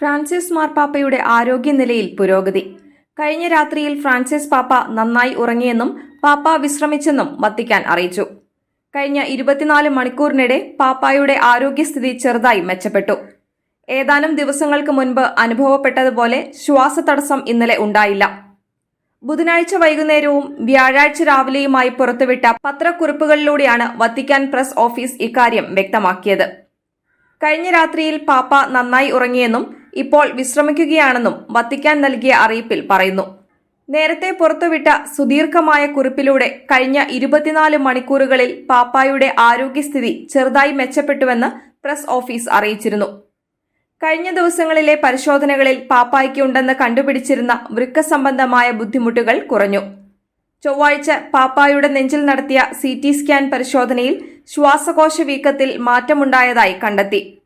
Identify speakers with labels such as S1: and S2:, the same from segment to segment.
S1: Francis മാർപ്പാപ്പയുടെ ആരോഗ്യനിലയിൽ പുരോഗതി. കഴിഞ്ഞ രാത്രിയിൽ ഫ്രാൻസിസ് പാപ്പ നന്നായി ഉറങ്ങിയെന്നും പാപ്പ വിശ്രമിച്ചെന്നും വത്തിക്കാൻ അറിയിച്ചു. കഴിഞ്ഞ ഇരുപത്തിനാല് മണിക്കൂറിനിടെ പാപ്പായുടെ ആരോഗ്യസ്ഥിതി ചെറുതായി മെച്ചപ്പെട്ടു. ഏതാനും ദിവസങ്ങൾക്ക് മുൻപ് അനുഭവപ്പെട്ടതുപോലെ ശ്വാസതടസ്സം ഇന്നലെ ഉണ്ടായില്ല. ബുധനാഴ്ച വൈകുന്നേരവും വ്യാഴാഴ്ച രാവിലെയുമായി പുറത്തുവിട്ട പത്രക്കുറിപ്പുകളിലൂടെയാണ് വത്തിക്കാൻ പ്രസ് ഓഫീസ് ഇക്കാര്യം വ്യക്തമാക്കിയത്. കഴിഞ്ഞ രാത്രിയിൽ പാപ്പ നന്നായി ഉറങ്ങിയെന്നും ഇപ്പോൾ വിശ്രമിക്കുകയാണെന്നും വത്തിക്കാൻ നൽകിയ അറിയിപ്പിൽ പറയുന്നു. നേരത്തെ പുറത്തുവിട്ട സുദീർഘമായ കുറിപ്പിലൂടെ കഴിഞ്ഞ ഇരുപത്തിനാല് മണിക്കൂറുകളിൽ പാപ്പായുടെ ആരോഗ്യസ്ഥിതി ചെറുതായി മെച്ചപ്പെട്ടുവെന്ന് പ്രസ് ഓഫീസ് അറിയിച്ചിരുന്നു. കഴിഞ്ഞ ദിവസങ്ങളിലെ പരിശോധനകളിൽ പാപ്പായ്ക്ക് ഉണ്ടെന്ന് കണ്ടുപിടിച്ചിരുന്ന വൃക്ക സംബന്ധമായ ബുദ്ധിമുട്ടുകൾ കുറഞ്ഞു. ചൊവ്വാഴ്ച പാപ്പായുടെ നെഞ്ചിൽ നടത്തിയ സി സ്കാൻ പരിശോധനയിൽ ശ്വാസകോശ വീക്കത്തിൽ മാറ്റമുണ്ടായതായി കണ്ടെത്തി.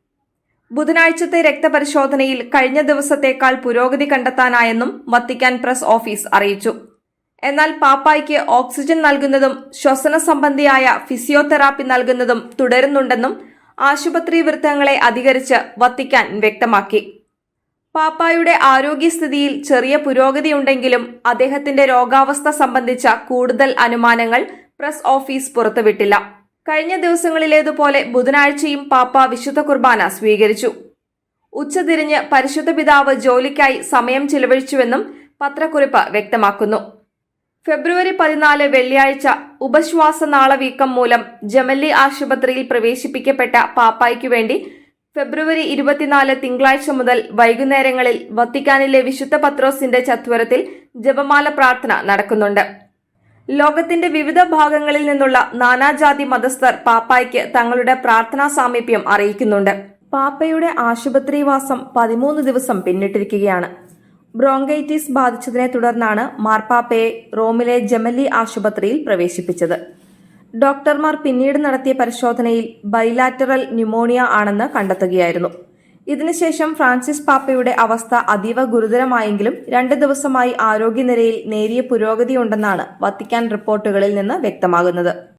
S1: ബുധനാഴ്ചത്തെ രക്തപരിശോധനയിൽ കഴിഞ്ഞ ദിവസത്തേക്കാൾ പുരോഗതി കണ്ടെത്താനായെന്നും വത്തിക്കാൻ പ്രസ് ഓഫീസ് അറിയിച്ചു. എന്നാൽ പാപ്പായ്ക്ക് ഓക്സിജൻ നൽകുന്നതും ശ്വസന സംബന്ധിയായ ഫിസിയോതെറാപ്പി നൽകുന്നതും തുടരുന്നുണ്ടെന്നും ആശുപത്രി വൃത്തങ്ങളെ അധികരിച്ച് വത്തിക്കാൻ വ്യക്തമാക്കി. പാപ്പായുടെ ആരോഗ്യസ്ഥിതിയിൽ ചെറിയ പുരോഗതിയുണ്ടെങ്കിലും അദ്ദേഹത്തിന്റെ രോഗാവസ്ഥ സംബന്ധിച്ച കൂടുതൽ അനുമാനങ്ങൾ പ്രസ് ഓഫീസ് പുറത്തുവിട്ടില്ല. കഴിഞ്ഞ ദിവസങ്ങളിലേതുപോലെ ബുധനാഴ്ചയും പാപ്പ വിശുദ്ധ കുർബാന സ്വീകരിച്ചു. ഉച്ചതിരിഞ്ഞ് പരിശുദ്ധ പിതാവ് ജോലിക്കായി സമയം ചിലവഴിച്ചുവെന്നും പത്രക്കുറിപ്പ് വ്യക്തമാക്കുന്നു. ഫെബ്രുവരി പതിനാല് വെള്ളിയാഴ്ച ഉപശ്വാസ നാളവീക്കം മൂലം ജമല്ലി ആശുപത്രിയിൽ പ്രവേശിപ്പിക്കപ്പെട്ട പാപ്പായ്ക്കു വേണ്ടി ഫെബ്രുവരി ഇരുപത്തിനാല് തിങ്കളാഴ്ച മുതൽ വൈകുന്നേരങ്ങളിൽ വത്തിക്കാനിലെ വിശുദ്ധ പത്രോസിന്റെ ചത്വരത്തിൽ ജപമാല പ്രാർത്ഥന നടക്കുന്നുണ്ട്. ലോകത്തിന്റെ വിവിധ ഭാഗങ്ങളിൽ നിന്നുള്ള നാനാജാതി മതസ്ഥർ പാപ്പായ്ക്ക് തങ്ങളുടെ പ്രാർത്ഥനാ സാമീപ്യം അറിയിക്കുന്നുണ്ട്. പാപ്പയുടെ ആശുപത്രിവാസം പതിമൂന്ന് ദിവസം പിന്നിട്ടിരിക്കുകയാണ്. ബ്രോങ്കൈറ്റിസ് ബാധിച്ചതിനെ തുടർന്നാണ് മാർപ്പാപ്പയെ റോമിലെ ജമലി ആശുപത്രിയിൽ പ്രവേശിപ്പിച്ചത്. ഡോക്ടർമാർ പിന്നീട് നടത്തിയ പരിശോധനയിൽ ബൈലാറ്ററൽ ന്യൂമോണിയ ആണെന്ന് കണ്ടെത്തുകയായിരുന്നു. ഇതിനുശേഷം ഫ്രാൻസിസ് പാപ്പയുടെ അവസ്ഥ അതീവ ഗുരുതരമായെങ്കിലും രണ്ട് ദിവസമായി ആരോഗ്യനിലയിൽ നേരിയ പുരോഗതിയുണ്ടെന്നാണ് വത്തിക്കാൻ റിപ്പോർട്ടുകളിൽ നിന്ന് വ്യക്തമാകുന്നത്.